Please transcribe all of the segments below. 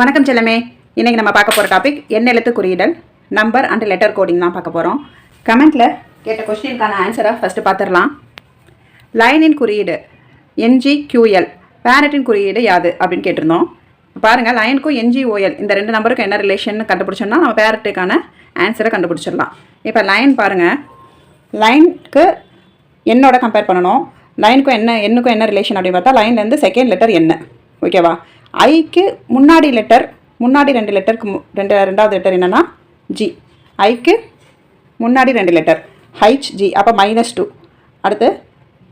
வணக்கம் செல்லமே. இன்றைக்கி நம்ம பார்க்க போகிற டாபிக் என்ன எழுத்து குறியீடல் நம்பர் அண்ட் லெட்டர் கோடிங் தான் பார்க்க போகிறோம் கமெண்ட்டில் கேட்ட கொஸ்டினுக்கான ஆன்சரை ஃபஸ்ட்டு பார்த்துடலாம். லைனின் குறியீடு என்ஜி கியூஎல் பேரட்டின் குறியீடு யாது அப்படின்னு கேட்டிருந்தோம். பாருங்கள் லைனுக்கும் என்ஜிஓஎல் இந்த ரெண்டு நம்பருக்கும் என்ன ரிலேஷன் கண்டுபிடிச்சோம்னா நம்ம பேரட்டுக்கான ஆன்சரை கண்டுபிடிச்சிடலாம். இப்போ லைன் பாருங்கள் லைனுக்கு என்னோட கம்பேர் பண்ணணும். லைனுக்கும் என்ன எண்ணுக்கும் என்ன ரிலேஷன் அப்படின்னு பார்த்தா லைன்லேருந்து செகண்ட் லெட்டர் என்ன ஓகேவா ஐக்கு முன்னாடி லெட்டர் முன்னாடி ரெண்டு லெட்டருக்கு மு- ரெண்டு ரெண்டாவது லெட்டர் என்னன்னா ஜி ஐக்கு முன்னாடி ரெண்டு லெட்டர் ஹைச் ஜி அப்போ மைனஸ் டூ அடுத்து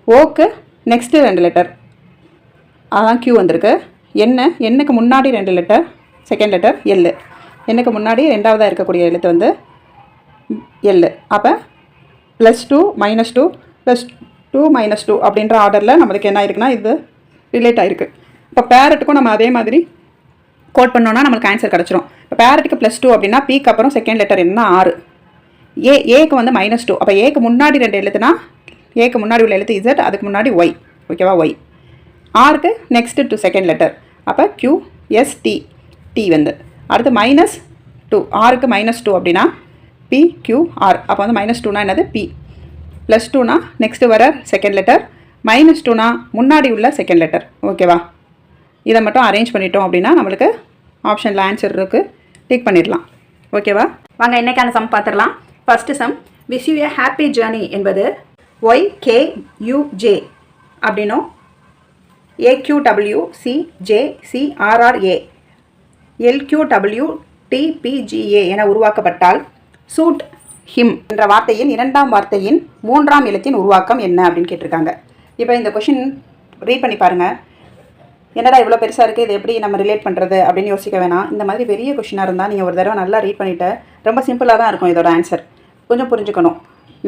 ஓக்கு நெக்ஸ்ட்டு ரெண்டு லெட்டர் அதான் க்யூ வந்திருக்கு. என்ன? என்னுக்கு முன்னாடி ரெண்டு லெட்டர் செகண்ட் லெட்டர் எல்லு எண்ணுக்கு முன்னாடி ரெண்டாவதாக இருக்கக்கூடிய எழுத்து வந்து எல்லு அப்போ plus two minus two plus two minus two அப்படின்ற ஆர்டரில் நம்மளுக்கு என்ன ஆயிருக்குன்னா இது ரிலேட் ஆயிருக்கு. இப்போ பேரட்டுக்கும் நம்ம அதே மாதிரி கோட் பண்ணோன்னா நம்மளுக்கு ஆன்சர் கிடச்சிரும். இப்போ பேரட்டுக்கு ப்ளஸ் டூ அப்படின்னா பிக்கு அப்புறம் செகண்ட் லெட்டர் என்ன ஆறு ஏ ஏக்கு வந்து மைனஸ் டூ அப்போ ஏக்கு முன்னாடி ரெண்டு எழுத்துனா ஏக்கு முன்னாடி உள்ள எழுத்து இசட் அதுக்கு முன்னாடி ஒய் ஓகேவா ஒய் ஆருக்கு நெக்ஸ்ட்டு டு செகண்ட் லெட்டர் அப்போ கியூ எஸ் டி டி வந்து. அடுத்து மைனஸ் டூ ஆருக்கு மைனஸ் டூ அப்படின்னா பி கியூ ஆர் அப்போ வந்து மைனஸ் டூனா என்னது? பி ப்ளஸ் டூனா நெக்ஸ்ட்டு வர செகண்ட் லெட்டர் மைனஸ் டூனா முன்னாடி உள்ள செகண்ட் லெட்டர் ஓகேவா இதை மட்டும் அரேஞ்ச் பண்ணிட்டோம் அப்படின்னா நம்மளுக்கு ஆப்ஷனில் ஆன்சர் இருக்குது டிக் பண்ணிடலாம். ஓகேவா வாங்க என்னைக்கான சம் பார்த்துடலாம் first sum wish you a happy journey என்பது ஒய் கே யூஜே அப்படின்னும் ஏக்யூடபிள்யூ சி ஜே சிஆர்ஆர்ஏ எல்கியூடபிள்யூ டிபிஜிஏ என உருவாக்கப்பட்டால் சூட் ஹிம் என்ற வார்த்தையின் இரண்டாம் வார்த்தையின் மூன்றாம் எழுத்தின் உருவாக்கம் என்ன அப்படின்னு கேட்டிருக்காங்க. இப்போ இந்த கொஷின் ரீட் பண்ணி பாருங்கள் என்னடா இவ்வளோ பெருசாக இருக்குது இது எப்படி நம்ம ரிலேட் பண்ணுறது அப்படின்னு யோசிக்க வேணாம். இந்த மாதிரி பெரிய கொஷினாக இருந்தால் நீங்கள் ஒரு தடவை நல்லா ரீட் பண்ணிவிட்டு ரொம்ப சிம்பிளாக தான் இருக்கும் இதோட ஆன்சர் கொஞ்சம் புரிஞ்சுக்கணும்.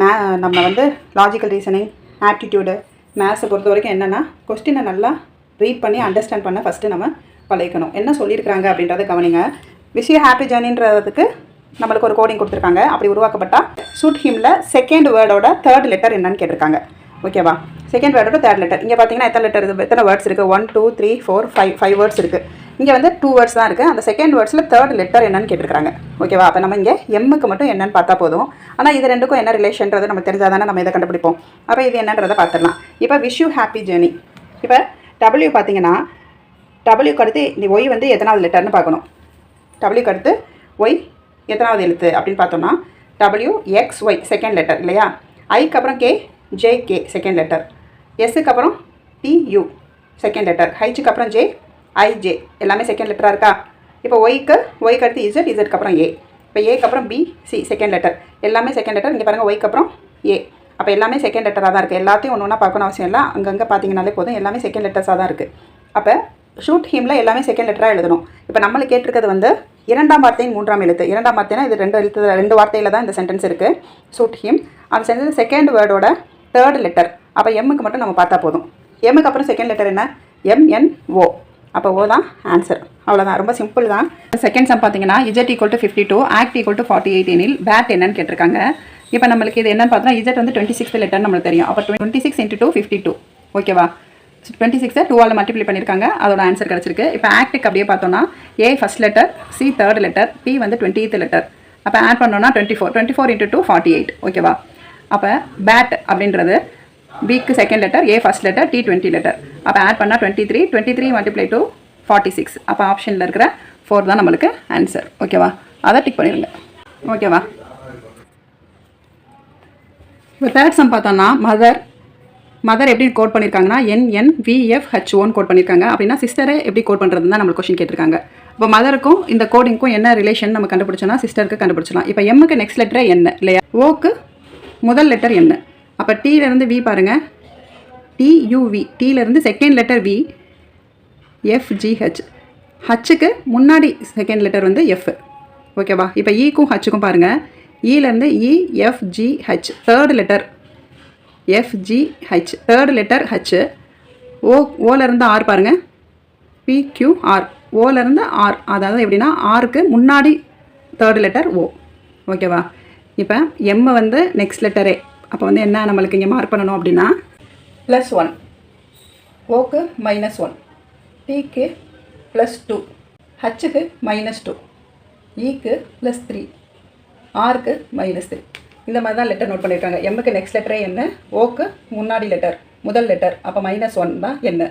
மே நம்ம வந்து லாஜிக்கல் ரீசனிங் ஆப்டிடியூடு மேத்ஸை பொறுத்த வரைக்கும் என்னென்னா கொஸ்டினை நல்லா ரீட் பண்ணி அண்டர்ஸ்டாண்ட் பண்ண ஃபஸ்ட்டு நம்ம பழகிக்கணும். என்ன சொல்லியிருக்கிறாங்க அப்படின்றத கவனிங்க. விஷய ஹாப்பி ஜேர்னின்றதுக்கு நம்மளுக்கு ஒரு கோடிங் கொடுத்துருக்காங்க. அப்படி உருவாக்கப்பட்டா சூட் ஹிமில் செகண்ட் வேர்டோட தேர்ட் லெட்டர் என்னன்னு கேட்டிருக்காங்க. ஓகேவா செகண்ட் வேர்டோட தேர்ட் லெட்டர் இங்கே பார்த்தீங்கன்னா எத்தனை லெட்டர் இருக்குது எத்தனை வேர்ட்ஸ் இருக்குது one two three four five five words இருக்குது இங்கே வந்து டூ வேர்ட்ஸ் தான் இருக்குது அந்த செகண்ட் வேர்ட்ஸில் தேர்ட் லெட்டர் என்னன்னு கேட்டிருக்காங்க ஓகேவா அப்போ நம்ம இங்கே எம்முக்கு மட்டும் என்னன்னு பார்த்தா போதும். ஆனால் இது ரெண்டுக்கும் என்ன ரிலேஷன்றது நம்ம தெரிஞ்சால் தானே நம்ம இதை கண்டுபிடிப்போம். அப்போ இது என்னன்றதை பார்த்துடலாம். இப்போ விஷ் யூ ஹாப்பி ஜேர்னி இப்போ டபிள்யூ பார்த்தீங்கன்னா டபிள்யூக்கு அடுத்து இந்த ஒய் வந்து எத்தனாவது லெட்டர்னு பார்க்கணும். டபிள்யூ அடுத்து ஒய் எத்தனாவது எழுத்து அப்படின்னு பார்த்தோம்னா W X Y second letter இல்லையா? ஐக்கு அப்புறம் K J K second letter எஸ்ஸுக்கு அப்புறம் டியூ செகண்ட் லெட்டர் ஹைச்சுக்கு அப்புறம் ஜே ஐஜே எல்லாமே செகண்ட் லெட்டராக இருக்கா? இப்போ ஒய்க்கு ஒய்க்கு அடுத்து இசட் இசட்க்கு அப்புறம் ஏ இப்போ ஏக்கு அப்புறம் பி சி செகண்ட் லெட்டர் எல்லாமே செகண்ட் லெட்டர் இங்கே பாருங்கள் ஒய்க்கு அப்புறம் ஏ அப்போ எல்லாமே செகண்ட் லெட்டராக தான் இருக்குது எல்லாத்தையும் ஒன்று ஒன்றா பார்க்கணும் அவசியம் இல்லை. அங்கங்கே பார்த்தீங்கனாலே போதும். எல்லாமே செகண்ட் லெட்டர்ஸாக தான் இருக்குது அப்போ ஷூட் ஹீமில் எல்லாமே செகண்ட் லெட்டராக எழுதணும். இப்போ நம்மளை கேட்டிருக்கிறது வந்து இரண்டாம் வார்த்தையின் மூன்றாம் எழுத்து. இரண்டாம் வார்த்தைனா இது ரெண்டு எழுத்து ரெண்டு வார்த்தையில் தான் இந்த சென்டென்ஸ் இருக்குது ஷூட் ஹீம் அந்த சென்டென்ஸ் செகண்ட் வேர்டோட தேர்ட் லெட்டர் அப்போ எம்முக்கு மட்டும் நம்ம பார்த்தா போதும். எம்முக்கு அப்புறம் செகண்ட் லெட்டர் என்ன? எம்என்ஓ அப்போ ஓ தான் ஆன்சர் அவ்வளோதான் ரொம்ப சிம்பிள் தான். செகண்ட் சம் பார்த்தீங்கன்னா Z equal to fifty two act equal to forty eight எனில் பேட் என்னன்னு கேட்டிருக்காங்க. இப்போ நம்மளுக்கு இது என்னன்னு பார்த்தோம்னா இஜெட் வந்து டுவெண்ட்டி சிக்ஸ் லெட்டர் நம்மளுக்கு தெரியும். அப்போ twenty six into two fifty two ஓகேவா டுவெண்ட்டி சிக்ஸை டூவால் மல்டிப்ளை பண்ணியிருக்காங்க அதோட ஆன்சர் கிடச்சிருக்கு. இப்போ ஆக்டுக்கு அப்படியே பார்த்தோம்னா A first letter C third letter B வந்து டுவெண்ட்டி லெட்டர் அப்போ ஆட் பண்ணோம்னா twenty four twenty four into two forty eight ஓகேவா அப்போ பேட் அப்படின்றது பிக்கு second letter A first letter T twenty letter அப்போ ஆட் பண்ணால் twenty three twenty three multiply two forty six அப்போ ஆப்ஷனில் இருக்கிற ஃபோர் தான் நம்மளுக்கு ஆன்சர் ஓகேவா அதை டிக் பண்ணிடுங்க ஓகேவா இப்போ தேர்ட் சம் பார்த்தோம்னா மதர் மதர் எப்படி கோட் பண்ணியிருக்காங்கன்னா N N V F H own code பண்ணியிருக்காங்க அப்படின்னா சிஸ்டரை எப்படி கோட் பண்ணுறது தான் நம்மளுக்கு கொஷின் கேட்டிருக்காங்க. இப்போ மதருக்கும் இந்த கோடிங்க்கும் என்ன ரிலேஷன் நம்ம கண்டுபிடிச்சோன்னா சிஸ்டருக்கு கண்டுபிடிச்சலாம் இப்போ எம்முக்கு நெக்ஸ்ட் லெட்டர் என்ன இல்லையா? ஓக்கு முதல் லெட்டர் என்ன அப்போ டீலேருந்து வி பாருங்கள் T U V டீலேருந்து second letter V F G H ஹச்சுக்கு முன்னாடி செகண்ட் லெட்டர் வந்து எஃப் ஓகேவா இப்போ ஈக்கும் e ஹச்சுக்கும் பாருங்கள் ஈலேருந்து e E e, F G H third letter F G H third letter H O ஓலேருந்து R பாருங்கள் பிக்யூஆர் ஓலேருந்து ஆர் அதாவது எப்படின்னா ஆருக்கு முன்னாடி தேர்ட் லெட்டர் ஓ ஓகேவா இப்போ எம்மை வந்து நெக்ஸ்ட் லெட்டரே அப்போ வந்து என்ன நம்மளுக்கு இங்கே மார்க் பண்ணணும் அப்படின்னா ப்ளஸ் ஒன் ஓக்கு மைனஸ் ஒன் டிக்கு ப்ளஸ் டூ ஹச்சுக்கு மைனஸ் டூ ஈக்கு ப்ளஸ் த்ரீ ஆருக்கு மைனஸ் த்ரீ இந்த மாதிரி தான் லெட்டர் நோட் பண்ணியிருக்காங்க எம்முக்கு நெக்ஸ்ட் லெட்டரே என்ன? ஓக்கு முன்னாடி லெட்டர் முதல் லெட்டர் அப்போ மைனஸ் ஒன் தான் என்ன?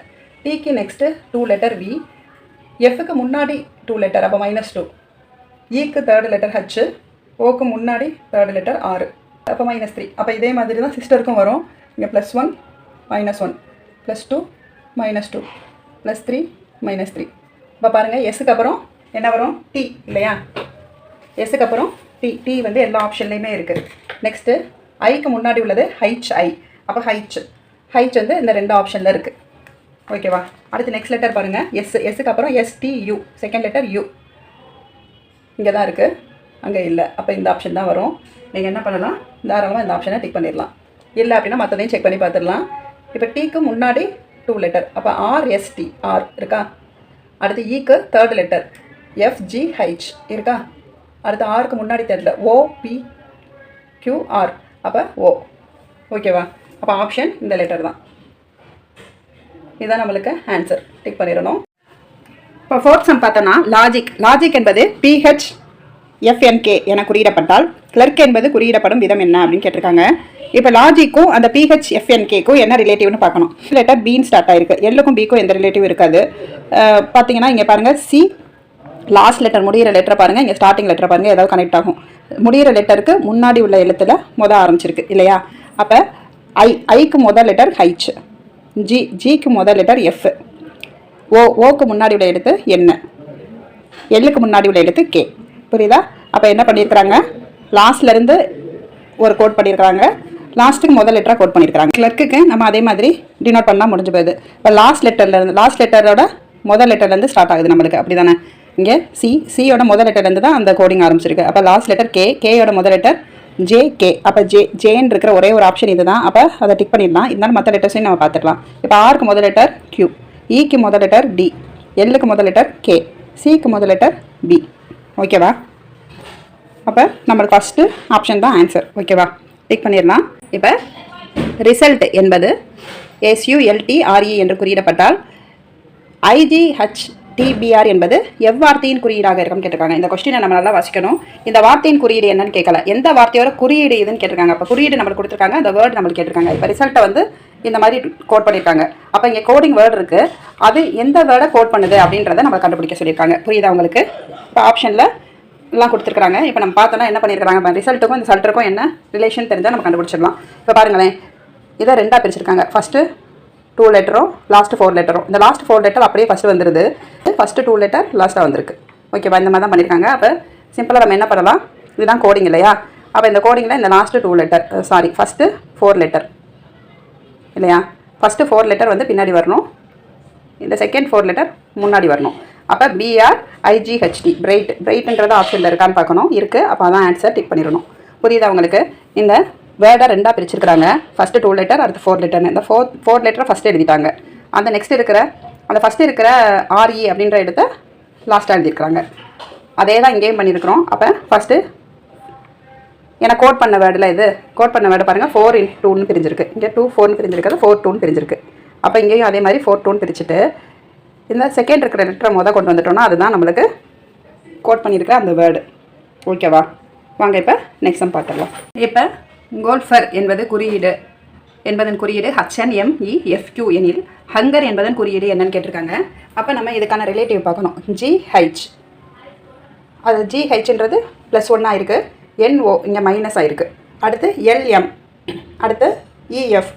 டிக்கு நெக்ஸ்ட்டு டூ லெட்டர் வி எஃப்க்கு முன்னாடி டூ லெட்டர் அப்போ மைனஸ் டூ ஈக்கு தேர்டு லெட்டர் ஹச்சு ஓக்கு முன்னாடி தேர்டு லெட்டர் ஆறு அப்போ மைனஸ் த்ரீ அப்போ இதே மாதிரி தான் சிஸ்டருக்கும் வரும். இங்கே plus one minus one plus two minus two plus three minus three இப்போ பாருங்கள் எஸ்ஸுக்கு அப்புறம் என்ன வரும்? டி இல்லையா? எஸ்ஸுக்கு அப்புறம் டி டி வந்து எல்லா ஆப்ஷன்லேயுமே இருக்குது நெக்ஸ்ட்டு ஐக்கு முன்னாடி உள்ளது ஹைச் ஐ அப்போ ஹைச் ஹைச் வந்து இந்த ரெண்டு ஆப்ஷனில் இருக்குது ஓகேவா அடுத்து நெக்ஸ்ட் லெட்டர் பாருங்கள் எஸ் எஸ்ஸுக்கு அப்புறம் S T U second letter U இங்கே தான் இருக்குது அங்கே இல்லை. அப்போ இந்த ஆப்ஷன் தான் வரும். நீங்கள் என்ன பண்ணலாம்? தாராளமாக இந்த ஆப்ஷனை டிக் பண்ணிடலாம். இல்லை அப்படின்னா மற்றதையும் செக் பண்ணி பார்த்துடலாம். இப்போ டீக்கு முன்னாடி டூ லெட்டர் அப்போ ஆர்எஸ்டி ஆர் இருக்கா? அடுத்து ஈக்கு தேர்ட் லெட்டர் எஃப்ஜிஹெச் இருக்கா? அடுத்து ஆருக்கு முன்னாடி தெரியல ஓபி கியூஆர் அப்போ ஓ ஓகேவா அப்போ ஆப்ஷன் இந்த லெட்டர் தான். இதுதான் நம்மளுக்கு ஆன்சர் டிக் பண்ணிடணும். இப்போ ஃபோர்த் சம் பார்த்தோன்னா லாஜிக் லாஜிக் என்பது P H F N K என குறியிடப்பட்டால் கிளர்க் என்பது குறியிடப்படும் விதம் என்ன அப்படின்னு கேட்டிருக்காங்க. இப்போ லாஜிக்கும் அந்த பிஹெச் எஃப்என்கேக்கும் என்ன ரிலேட்டிவ்னு பார்க்கணும். லெட்டர் பீன் ஸ்டார்ட் ஆயிருக்கு. எல்லுக்கும் பிக்கும் எந்த ரிலேட்டிவ் இருக்காது. பார்த்தீங்கன்னா இங்கே பாருங்கள் சி லாஸ்ட் லெட்டர் முடிகிற லெட்டரை பாருங்கள் இங்கே ஸ்டார்டிங் லெட்டரை பாருங்கள் ஏதாவது கனெக்ட் ஆகும். முடிகிற லெட்டருக்கு முன்னாடி உள்ள எழுத்துல முத ஆரம்பிச்சிருக்கு இல்லையா? அப்போ ஐ ஐக்கு முதல் லெட்டர் ஹைச் ஜி ஜிக்கு முதல் லெட்டர் எஃப் ஓ ஓக்கு முன்னாடி உள்ள எழுத்து என்ன எல்லுக்கு முன்னாடி உள்ள எழுத்து கே புரியுதா? அப்போ என்ன பண்ணியிருக்கிறாங்க லாஸ்ட்லேருந்து ஒரு கோட் பண்ணியிருக்கிறாங்க லாஸ்ட்டுக்கு முதல் லெட்டராக கோட் பண்ணியிருக்காங்க கிளர்க்குக்கு நம்ம அதே மாதிரி டினோட் பண்ணால் முடிஞ்சு போயிடுது. இப்போ லாஸ்ட் லெட்டர்லேருந்து லாஸ்ட் லெட்டரோட முதல் லெட்டர்லேருந்து ஸ்டார்ட் ஆகுது நம்மளுக்கு. அப்படி தானே இங்கே சி சியோட முதல் லெட்டர்லேருந்து தான் அந்த கோடிங் ஆரம்பிச்சிருக்கு. அப்போ லாஸ்ட் லெட்டர் கே கேயோட முதல் லெட்டர் ஜே கே அப்போ ஜே ஜேன்னு இருக்கிற ஒரே ஒரு ஆப்ஷன் இது தான் அப்போ அதை டிக் பண்ணிடலாம். இருந்தாலும் மற்ற லெட்டர்ஸையும் நம்ம பார்த்துக்கலாம் இப்போ ஆருக்கு முதல் லெட்டர் கியூ இக்கு முதல் லெட்டர் டி எல்லுக்கு முதல் லெட்டர் கே சிக்கு முதல் லெட்டர் பி ஓகேவா? அப்போ நம்மளுக்கு ஃபஸ்ட்டு ஆப்ஷன் தான் ஆன்சர் ஓகேவா? டிக் பண்ணிடலாம். இப்போ ரிசல்ட் என்பது எஸ்யூஎல்டிஆர்இ என்று குறியிடப்பட்டால் ஐஜிஹெச் டிபிஆர் என்பது எவ்வார்த்தையின் குறியீடாக இருக்கும்னு கேட்டிருக்காங்க. இந்த கொஸ்டினை நம்ம நல்லா வாசிக்கணும். இந்த வார்த்தையின் குறியீடு என்னன்னு கேட்கல. எந்த வார்த்தையோட குறியீடு இதுன்னு கேட்டிருக்காங்க. அப்போ குறியீடு நம்மளுக்கு கொடுத்துருக்காங்க. அந்த வேர்டு நம்மளுக்கு கேட்டிருக்காங்க. இப்போ ரிசல்ட்டை வந்து இந்த மாதிரி கோட் பண்ணியிருக்காங்க அப்போ இங்கே கோடிங் வேர்டு இருக்குது அது எந்த வேர்டை கோட் பண்ணுது அப்படின்றத நம்ம கண்டுபிடிக்க சொல்லியிருக்காங்க. புரியுதா உங்களுக்கு? இப்போ ஆப்ஷனில் எல்லாம் கொடுத்துருக்காங்க இப்போ நம்ம பார்த்தோன்னா என்ன பண்ணியிருக்காங்க இப்போ ரிசல்ட்டுக்கும் இந்த சல்ட்டுக்கும் என்ன ரிலேஷன் தெரிஞ்சால் நம்ம கண்டுபிடிச்சிடலாம். இப்போ பாருங்களேன். இதை ரெண்டாக பிரிச்சிருக்காங்க. ஃபஸ்ட்டு டூ லெட்டரும் லாஸ்ட் ஃபோர் லெட்டரும் இந்த லாஸ்ட் ஃபோர் லெட்டர் அப்படியே ஃபஸ்ட்டு வந்துருது. ஃபஸ்ட்டு டூ லெட்டர் லாஸ்ட்டாக வந்திருக்கு. ஓகேவா இந்த மாதிரி தான் பண்ணியிருக்காங்க அப்போ சிம்பிளாக நம்ம என்ன பண்ணலாம்? இதுதான் கோடிங் இல்லையா? அப்போ இந்த கோடிங்கில் இந்த last two letter sorry first four letter இல்லையா? ஃபஸ்ட்டு ஃபோர் லெட்டர் வந்து பின்னாடி வரணும். இந்த செகண்ட் ஃபோர் லெட்டர் முன்னாடி வரணும். அப்போ பிஆர் ஐஜிஹெச்டி பிரைட் பிரைட்டுன்றது ஆப்ஷனில் இருக்கான்னு பார்க்கணும். இருக்குது அப்போ அதான் ஆன்சர் டிக் பண்ணிடணும். புரியுதா உங்களுக்கு? இந்த வேர்டை ரெண்டாக பிரிச்சிருக்கிறாங்க. ஃபஸ்ட்டு டூ லெட்டர் அடுத்து ஃபோர் லெட்டர்னு இந்த ஃபோர் ஃபோர் லெட்டரை ஃபஸ்ட்டு எழுதிட்டாங்க. அந்த நெக்ஸ்ட் இருக்கிற அந்த ஃபஸ்ட்டு இருக்கிற ஆர்இ அப்படின்ற இடத்த லாஸ்ட்டாக எழுதியிருக்கிறாங்க. அதே தான் இங்கேயும் பண்ணியிருக்கிறோம். அப்போ ஃபஸ்ட்டு ஏன்னா கோட் பண்ண வேர்டில் இது. கோட் பண்ண வேர்டு பாருங்கள் ஃபோர் இன் டூன்னு பிரிஞ்சிருக்கு. இங்கே டூ ஃபோர்னு பிரிஞ்சிருக்கிறது ஃபோர் டூன்னு பிரிஞ்சிருக்கு. அப்போ இங்கேயும் அதே மாதிரி ஃபோர் டூன்னு பிரிச்சுட்டு இந்த செகண்ட் இருக்கிற லெட்டரை மொதல் கொண்டு வந்துட்டோம்னா அதுதான் நம்மளுக்கு கோட் பண்ணியிருக்கிற அந்த வேர்டு ஓகேவா வாங்க இப்போ நெக்ஸ்ட் சம் பார்த்துடலாம். இப்போ கோல்ஃபர் என்பது குறியீடு. என்பதன் குறியீடு ஹச்என்எம்இ எஃப்கியூ எனில் ஹங்கர் என்பதன் குறியீடு என்னன்னு கேட்டிருக்காங்க. அப்போ நம்ம இதுக்கான ரிலேட்டிவ் பார்க்கணும். ஜிஹெச் அது ஜிஹெச்ன்றது ப்ளஸ் ஒன்னாக இருக்குது என்ஓ இங்கே மைனஸ் ஆகிருக்கு அடுத்து எல்எம் அடுத்து இஎஃப்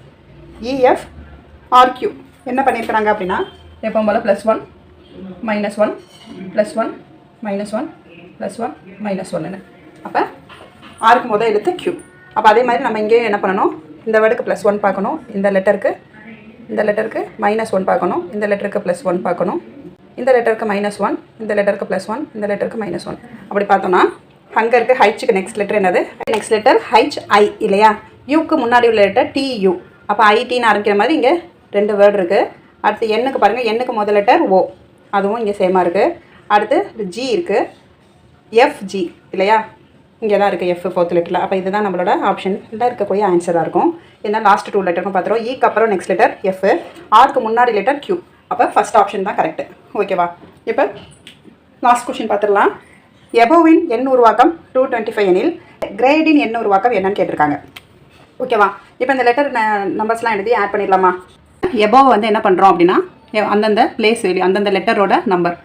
இஎஃப் ஆர்கியூ என்ன பண்ணியிருக்கிறாங்க அப்படின்னா எப்போ போல் plus one minus one plus one minus one plus one minus ஒன்றுன்னு அப்போ ஆறுக்கு முதல் எழுத்து கியூ அப்போ அதே மாதிரி நம்ம இங்கேயும் என்ன பண்ணணும்? இந்த வேர்டுக்கு ப்ளஸ் ஒன் பார்க்கணும். இந்த லெட்டருக்கு இந்த லெட்டருக்கு மைனஸ் ஒன் பார்க்கணும். இந்த லெட்டருக்கு ப்ளஸ் ஒன் பார்க்கணும். இந்த லெட்டருக்கு மைனஸ் ஒன் இந்த லெட்டருக்கு ப்ளஸ் ஒன் இந்த லெட்டருக்கு மைனஸ் ஒன் அப்படி பார்த்தோன்னா அங்கே இருக்க ஹைச்சுக்கு நெக்ஸ்ட் லெட்டர் என்னது? நெக்ஸ்ட் லெட்டர் ஹைச் ஐ இல்லையா? யூக்கு முன்னாடி உள்ள லெட்டர் டியூ அப்போ ஐடின்னு ஆரம்பிக்கிற மாதிரி இங்கே ரெண்டு வேர்டு இருக்குது அடுத்து எண்ணுக்கு பாருங்கள் எண்ணுக்கு முதல் லெட்டர் ஓ அதுவும் இங்கே சேமாக இருக்குது அடுத்து ஜி இருக்குது எஃப்ஜி இல்லையா? இங்கே தான் இருக்குது எஃப் ஃபோர்த் லெட்டரில் அப்போ இதுதான் நம்மளோட ஆப்ஷனில் இருக்கக்கூடிய ஆன்சராக இருக்கும். ஏன்னா லாஸ்ட் டூ லெட்டருக்கும் பார்த்துருவோம் ஈக்கு e அப்புறம் நெக்ஸ்ட் லெட்டர் எஃப் ஆருக்கு முன்னாடி லெட்டர் கியூ அப்போ ஃபஸ்ட் ஆப்ஷன் தான் கரெக்டு ஓகேவா இப்போ லாஸ்ட் கொஷின் பார்த்துடலாம் எபோவின் எண் உருவாக்கம் டூ டுவெண்ட்டி ஃபைவ் எனில் கிரேடின் எண் உருவாக்கம் என்னன்னு கேட்டிருக்காங்க. ஓகேவா இப்போ இந்த லெட்டர் நம்பர்ஸ்லாம் எழுதி ஆட் பண்ணிடலாமா? எபோவை வந்து என்ன பண்ணுறோம் அப்படின்னா எ- அந்தந்த பிளேஸ் அந்தந்த லெட்டரோட நம்பர்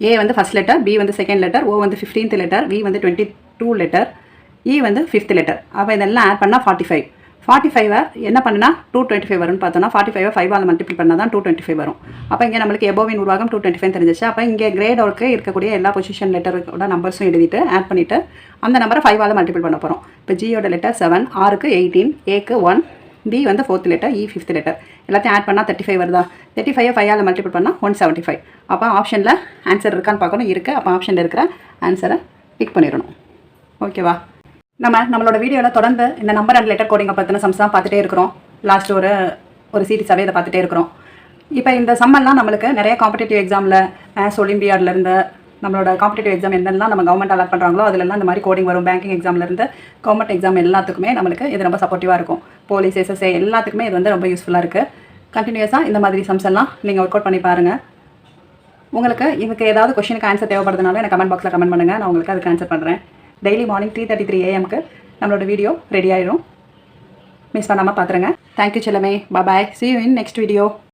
ஏ வந்து ஃபஸ்ட் லெட்டர் பி வந்து செகண்ட் லெட்டர் ஓ வந்து ஃபிஃப்டீன்த் லெட்டர் வி வந்து டுவெண்ட்டி டூ லெட்டர் இ வந்து ஃபிஃப்த் லெட்டர் அப்போ இதெல்லாம் ஆட் பண்ணால் ஃபார்ட்டி ஃபைவ் ஃபார்ட்டி ஃபைவை என்ன பண்ணுனா டூ டுவெண்ட்டி ஃபைவ் வரும்னு பார்த்தோன்னா ஃபார்ட்டி ஃபைவை ஃபைவால் மல்டிபிள் பண்ணால் தான் டூ டுவெண்ட்டி ஃபைவ் வரும். அப்போ இங்கே நம்மளுக்கு எபோவின் உருவாகம் டூ டுவெண்ட்டி ஃபைவ் தெரிஞ்சிச்சு. அப்போ இங்கே கிரேட் அவருக்கு இருக்கக்கூடிய எல்லா பொசிஷன் லெட்டரோட நம்பர்ஸும் எழுதிட்டு ஆட் பண்ணிவிட்டு அந்த நம்பரை ஃபைவால் மல்டிபிள் பண்ண போகிறோம் இப்போ ஜியோட லெட்டர் செவன் ஆருக்கு எயிட்டீன் ஏக்கு ஒன் பி வந்து fourth letter E fifth letter எல்லாத்தையும் ஆட் பண்ணால் தேர்ட்டி ஃபைவ் வருதா? தேர்ட்டி ஃபைவ் ஃபைவால் மல்டிபிள் பண்ணால் ஒன் செவன்ட்டி ஃபைவ் அப்போ ஆப்ஷனில் ஆன்சர் இருக்கான்னு பார்க்கணும். இருக்குது அப்போ ஆப்ஷனில் இருக்கிற ஆன்சரை பிக் பண்ணிடணும். ஓகேவா நம்ம நம்மளோட வீடியோவில் தொடர்ந்து இந்த நம்பர் அண்ட் லெட்டர் கோடிங்கை பற்றின சம்ஸ் தான் பார்த்துட்டே இருக்கிறோம். லாஸ்ட் ஒரு ஒரு சீரிஸாகவே இதை பார்த்துட்டே இருக்கிறோம். இப்போ இந்த சம்மெல்லாம் நம்மளுக்கு நிறைய காம்படிட்டிவ் எக்ஸாமில் மேத்ஸ் ஒலிம்பியாட்லேருந்து நம்மளோட காம்படிட்டிவ் எக்ஸாம் என்னெல்லாம் நம்ம கவர்மெண்ட் அலாட் பண்ணுறாங்களோ அதிலெல்லாம் இந்த மாதிரி கோடிங் வரும். பேங்கிங் எக்ஸாம்லேருந்து கவர்மெண்ட் எக்ஸாம் எல்லாத்துக்குமே நம்மளுக்கு இது ரொம்ப சப்போர்ட்டிவாக இருக்கும். போலீஸ் எஸ்எஸ்ஏ எல்லாத்துக்குமே இது வந்து ரொம்ப யூஸ்ஃபுல்லாக இருக்குது கண்டினியூஸாக இந்த மாதிரி சம்ஸ் எல்லாம் நீங்கள் ஒர்க் அவுட் பண்ணி பாருங்கள் உங்களுக்கு இதுக்கு ஏதாவது கொஷனுக்கு ஆன்சர் தேவைப்படுறதுனால எனக்கு கமெண்ட் பாக்ஸில் கமெண்ட் பண்ணுங்கள் நான் உங்களுக்கு அதுக்கு ஆன்சர் பண்ணுறேன் daily morning three thirty three ஏஎம்க்கு நம்மளோட வீடியோ ரெடி ஆயிடும் மிஸ் பண்ணாமல் பார்த்துருங்க thank you Chellamae. Bye see you in next video